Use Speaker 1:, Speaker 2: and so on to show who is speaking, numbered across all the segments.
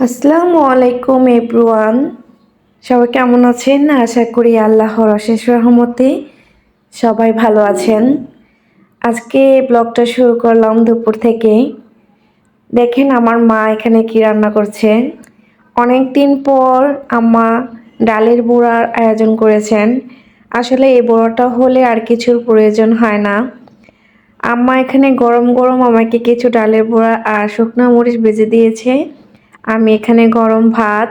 Speaker 1: আসসালামু আলাইকুম, এভরিওয়ান। সবাই কেমন আছেন? আশা করি আল্লাহর অশেষ রহমতে সবাই ভালো আছেন। আজকে ব্লগটা শুরু করলাম দুপুর থেকে। দেখেন আমার মা এখানে কি রান্না করছে। অনেক দিন পর আম্মা ডালের বড়ার আয়োজন করেছেন। আসলে এই বড়াটা হলে আর কিছুর প্রয়োজন হয় না। আম্মা এখানে গরম গরম আমাকে কিছু ডালের বড়া আর শুকনো মরিচ ভেজে দিয়েছে। আমি এখানে গরম ভাত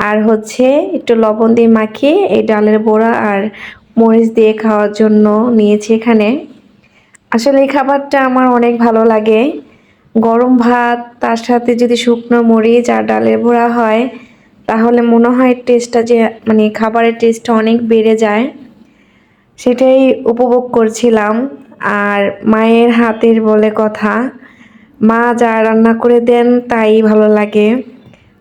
Speaker 1: আর হচ্ছে একটু লবণ দিয়ে মাখিয়ে এই ডালের বড়া আর মরিচ দিয়ে খাওয়ার জন্য নিয়েছি এখানে। আসলে এই খাবারটা আমার অনেক ভালো লাগে। গরম ভাত, তার সাথে যদি শুকনো মরিচ আর ডালের বড়া হয়, তাহলে মনে হয় টেস্টটা যে মানে খাবারের টেস্টটা অনেক বেড়ে যায়। সেটাই উপভোগ করছিলাম। আর মায়ের হাতের বলে কথা। মা যা রান্না করে দেন তাই ভালো লাগে।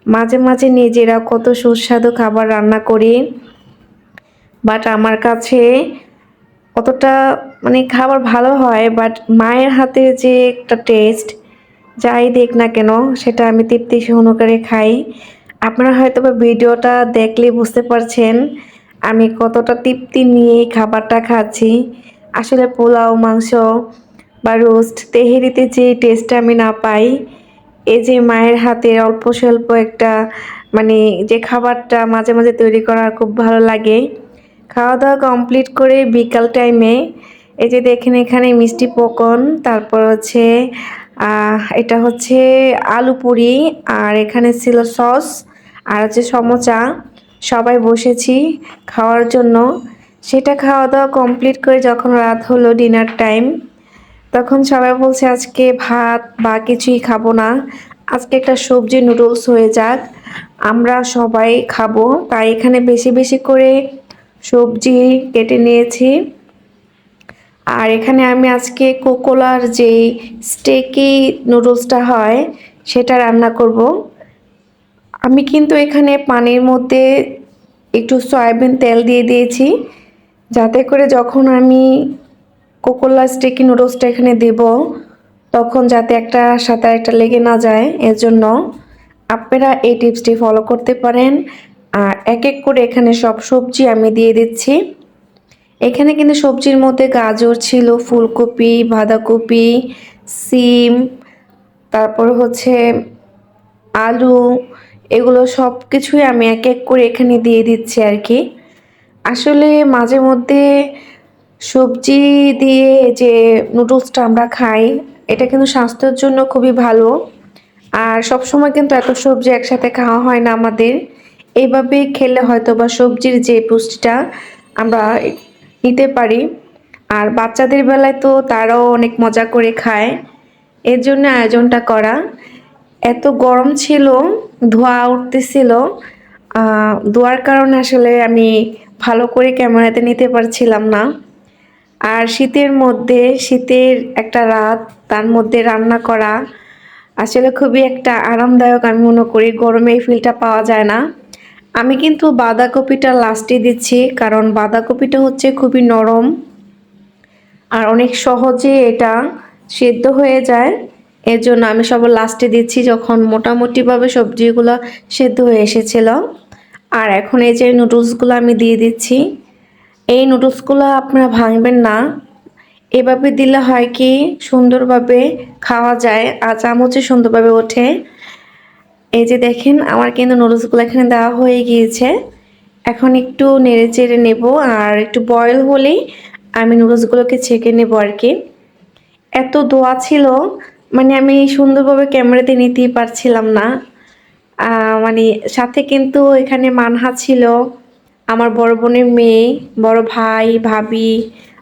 Speaker 1: মাঝে মাঝে নিজেরা কত সুস্বাদু খাবার রান্না করি। বাট আমার কাছে অতটা মানে খাবার ভালো হয় বাট মায়ের হাতে যে একটা টেস্ট যাই দেখ না কেন, সেটা আমি তৃপ্তি সহকারে খাই। আপনারা হয়তো বা ভিডিওটা দেখলে বুঝতে পারছেন আমি কতটা তৃপ্তি নিয়ে খাবারটা খাচ্ছি। আসলে পোলাও, মাংস বা রোস্ট তেহেরিতে যে টেস্টটা আমি না পাই, এই যে মায়ের হাতের অল্প স্বল্প একটা মানে যে খাবারটা মাঝে মাঝে তৈরি করা খুব ভালো লাগে। খাওয়া দাওয়া কমপ্লিট করে বিকাল টাইমে এই যে দেখেন এখানে মিষ্টি পকন, তারপর হচ্ছে এটা হচ্ছে আলু পুরি, আর এখানে ছিল সস আর হচ্ছে সমোচা। সবাই বসেছি খাওয়ার জন্য। সেটা খাওয়া দাওয়া কমপ্লিট করে যখন রাত হলো ডিনার টাইম তখন সবাই বলছে, আজকে ভাত বা কিছুই খাব না। আজকে একটা সবজি নুডলস হয়ে যাক। আমরা সবাই খাব। তাই এখানে বেশি বেশি করে সবজি কেটে নিয়েছি। আর এখানে আমি আজকে কোকোলার যে স্টেকি নুডলসটা হয়, সেটা রান্না করব। আমি কিন্তু এখানে পানির মধ্যে একটু সয়াবিন তেল দিয়ে দিয়েছি। যাতে করে যখন আমি কোকোলা স্টেকি নুডলসটা এখানে দেব। তখন যাতে একটা সাথে একটা লেগে না যায় এর জন্য আপনারা এই টিপসটি ফলো করতে পারেন। আর এক এক করে এখানে সব সবজি আমি দিয়ে দিচ্ছি। এখানে কিন্তু সবজির মধ্যে গাজর ছিল, ফুলকপি, বাঁধাকপি, সিম, তারপর হচ্ছে আলু, এগুলো সব কিছুই আমি এক এক করে এখানে দিয়ে দিচ্ছি আর কি। আসলে মাঝে মধ্যে সবজি দিয়ে যে নুডলসটা আমরা খাই, এটা কিন্তু স্বাস্থ্যের জন্য খুবই ভালো। আর সব সময় কিন্তু এত সবজি একসাথে খাওয়া হয় না আমাদের। এইভাবে খেলে হয়তো বা সবজির যে পুষ্টিটা আমরা নিতে পারি। আর বাচ্চাদের বেলায় তো তারাও অনেক মজা করে খায়। এর জন্য আয়োজনটা করা। এত গরম ছিল, ধোয়া উঠতেছিল। ধোয়ার কারণে আসলে আমি ভালো করে ক্যামেরাতে নিতে পারছিলাম না। আর শীতের মধ্যে, শীতের একটা রাত, তার মধ্যে রান্না করা আসলে খুবই একটা আরামদায়ক আমি মনে করি। গরমে এই ফিলটা পাওয়া যায় না। আমি কিন্তু বাঁধাকপিটা লাস্টে দিচ্ছি, কারণ বাঁধাকপিটা হচ্ছে খুবই নরম আর অনেক সহজে এটা সেদ্ধ হয়ে যায়। এর জন্য আমি সব লাস্টে দিচ্ছি, যখন মোটামুটিভাবে সবজিগুলো সেদ্ধ হয়ে এসেছিল। আর এখন এই যে নুডলসগুলো আমি দিয়ে দিচ্ছি এই নুডলসগুলো আপনারা ভাঙবেন না। এভাবে দিলে হয় কি, সুন্দরভাবে খাওয়া যায় আর চামচে সুন্দরভাবে ওঠে। এই যে দেখেন, আমার কিন্তু নুডলসগুলো এখানে দেওয়া হয়ে গিয়েছে। এখন একটু নেড়ে চেড়ে নেব আর একটু বয়েল হলেই আমি নুডলসগুলোকে ছেঁকে নেব আর কি। এত দোয়া ছিল মানে আমি সুন্দরভাবে ক্যামেরাতে নিতেই পারছিলাম না। মানে সাথে কিন্তু এখানে মানহা ছিল। আমার বড় বোনের মেয়ে, বড় ভাই, ভাবি,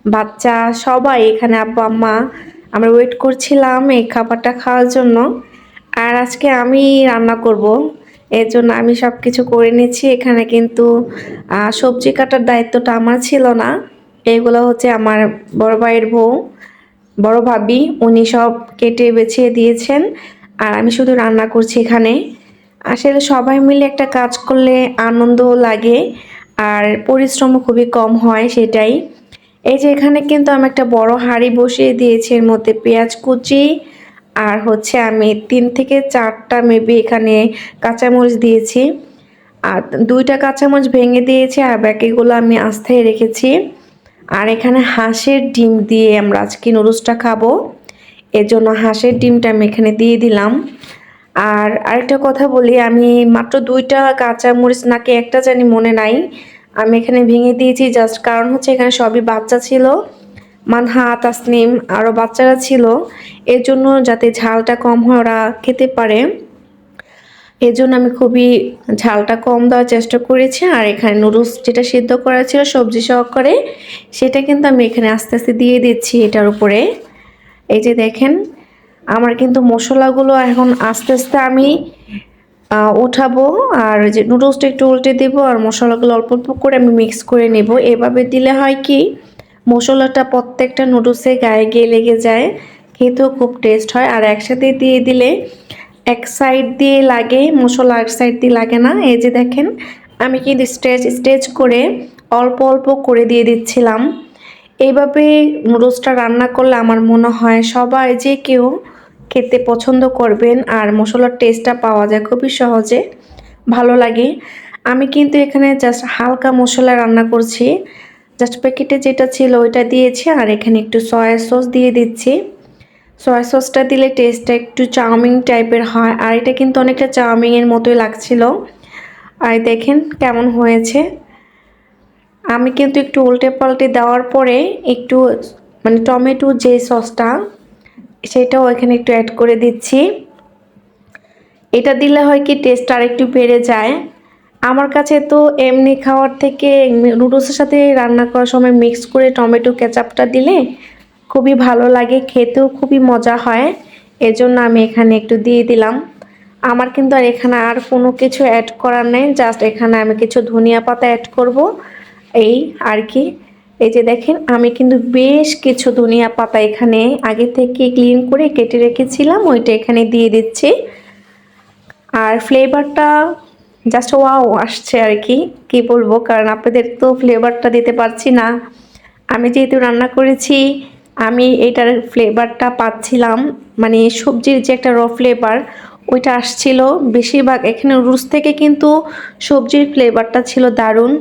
Speaker 1: বাচ্চা, সবাই এখানে আব্বা, আম্মা। আমরা ওয়েট করছিলাম এই খাবারটা খাওয়ার জন্য। আর আজকে আমি রান্না করব। এর জন্য আমি সব কিছু করে নিচ্ছি এখানে কিন্তু সবজি কাটার দায়িত্বটা আমার ছিল না। এইগুলো হচ্ছে আমার বড় ভাইয়ের বউ, বড় ভাবি। উনি সব কেটে বেছে দিয়েছেন। আর আমি শুধু রান্না করছি এখানে। আসলে সবাই মিলে একটা কাজ করলে আনন্দও লাগে। আর পরিশ্রমও খুবই কম হয় সেটাই। এই যে এখানে কিন্তু আমি একটা বড় হাঁড়ি বসিয়ে দিয়েছি, এর মধ্যে পেঁয়াজ কুচি আর হচ্ছে আমি তিন থেকে চারটা মেবি এখানে কাঁচামরিচ দিয়েছি। আর দুইটা কাঁচামরিচ ভেঙে দিয়েছি আর বাকিগুলো আমি আস্থায় রেখেছি। আর এখানে হাঁসের ডিম দিয়ে আমরা আজকে নুডলসটা খাব। এর জন্য হাঁসের ডিমটা আমি এখানে দিয়ে দিলাম। আর আরেকটা কথা বলি, আমি মাত্র দুইটা কাঁচামরিচ নাকি একটা জানি মনে নাই। আমি এখানে ভেঙে দিয়েছি জাস্ট কারণ হচ্ছে এখানে সবই বাচ্চা ছিল। মানহা তাসনিম আরও বাচ্চারা ছিল। এর জন্য যাতে ঝালটা কম হয়, ওরা খেতে পারে। এর জন্য আমি খুবই ঝালটা কম দেওয়ার চেষ্টা করেছি। আর এখানে নুডলস যেটা সিদ্ধ করা ছিল, সবজি সহকারে, সেটা কিন্তু আমি এখানে আস্তে আস্তে দিয়ে দিচ্ছি এটার উপরে। এই যে দেখেন, আমার কিন্তু মশলাগুলো এখন আস্তে আস্তে আমি উঠাবো আর যে নুডলসটা একটু উল্টে দেবো আর মশলাগুলো অল্প অল্প করে আমি মিক্স করে নেব। এভাবে দিলে হয় কি, মশলাটা প্রত্যেকটা নুডলসে গায়ে গিয়ে লেগে যায়, খেতেও খুব টেস্ট হয়। আর একসাথে দিয়ে দিলে এক সাইড দিয়ে লাগে, মশলা এক সাইড দিয়ে লাগে না। এই যে দেখেন, আমি কিন্তু স্টেজ স্টেজ করে অল্প অল্প করে দিয়ে দিচ্ছিলাম। এইভাবে নুডলসটা রান্না করলে আমার মনে হয় সবাই যে কেউ খেতে পছন্দ করবেন আর মশলার টেস্টটা পাওয়া যায় খুবই সহজে, ভালো লাগে। আমি কিন্তু এখানে জাস্ট হালকা মশলা রান্না করছি। জাস্ট প্যাকেটে যেটা ছিল ওইটা দিয়েছি আর এখানে একটু সয়া সস দিয়ে দিচ্ছি। সয়া সসটা দিলে টেস্টটা একটু চাউমিন টাইপের হয় আর এটা কিন্তু অনেকটা চাউমিনের মতোই লাগছিল। আর দেখেন কেমন হয়েছে। আমি কিন্তু একটু উল্টে পাল্টে দেওয়ার পরে একটু মানে টমেটো যে সসটা সেটাও এখানে একটু অ্যাড করে দিচ্ছি। এটা দিলে হয় কি টেস্ট আর একটু বেড়ে যায়। আমার কাছে তো এমনি খাওয়ার থেকে নুডলসের সাথে রান্না করার সময় মিক্স করে টমেটো কেচাপটা দিলে খুবই ভালো লাগে, খেতেও খুবই মজা হয়। এজন্য আমি এখানে একটু দিয়ে দিলাম। আমার কিন্তু আর এখানে আর কোনো কিছু অ্যাড করার নেই জাস্ট এখানে আমি কিছু ধনিয়া পাতা অ্যাড করব। এই আর কি। এই যে দেখেন, আমি কিন্তু বেশ কিছু ধনিয়া পাতা এখানে আগে থেকে ক্লিন করে কেটে রেখেছিলাম, ওইটা এখানে দিয়ে দিচ্ছি। আর ফ্লেভারটা জাস্ট ওয়াও আসছে আর কি কি বলব? কারণ আপনাদের তো ফ্লেভারটা দিতে পারছি না। আমি যেহেতু রান্না করেছি, আমি এটার ফ্লেভারটা পাচ্ছিলাম মানে সবজির যে একটা র ফ্লেভার ওইটা আসছিল। বেশিরভাগ এখানে রুস থেকে কিন্তু সবজির ফ্লেভারটা ছিল দারুণ।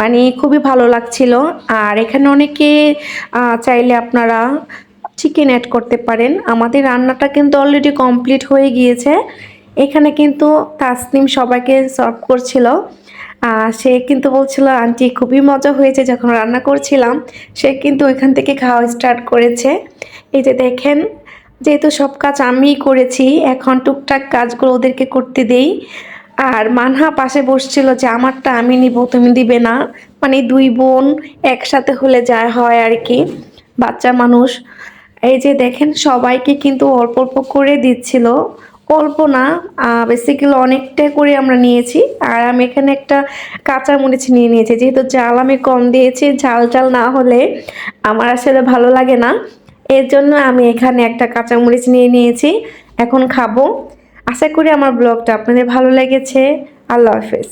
Speaker 1: মানে খুবই ভালো লাগছিল। আর এখানে অনেকে চাইলে আপনারা চিকেন অ্যাড করতে পারেন। আমাদের রান্নাটা কিন্তু অলরেডি কমপ্লিট হয়ে গিয়েছে। এখানে কিন্তু তাসনিম সবাইকে সার্ভ করছিল। সে কিন্তু বলছিল, আন্টি, খুবই মজা হয়েছে যখন রান্না করছিলাম। সে কিন্তু ওইখান থেকে খাওয়া স্টার্ট করেছে। এই যে দেখেন, যেহেতু সব কাজ আমিই করেছি, এখন টুকটাক কাজগুলো ওদেরকে করতে দেই। আর মানহা পাশে বসছিল যে, আমারটা আমি নিব, তুমি দিবে না। মানে দুই বোন একসাথে হলে যা হয় আর কি, বাচ্চা মানুষ। এই যে দেখেন, সবাইকে কিন্তু অল্প অল্প করে দিচ্ছিল। অল্প না বেসিক্যালি অনেকটা করে আমরা নিয়েছি। আর আমি এখানে একটা কাঁচা মরিচ নিয়ে নিয়েছি। যেহেতু জাল আমি কম দিয়েছি, ঝাল ঝাল না হলে আমার আসলে ভালো লাগে না। এর জন্য আমি এখানে একটা কাঁচামরিচ নিয়ে নিয়েছি। এখন খাব। আশা করি আমার ব্লগটা আপনাদের ভালো লেগেছে। আল্লাহ হাফেজ।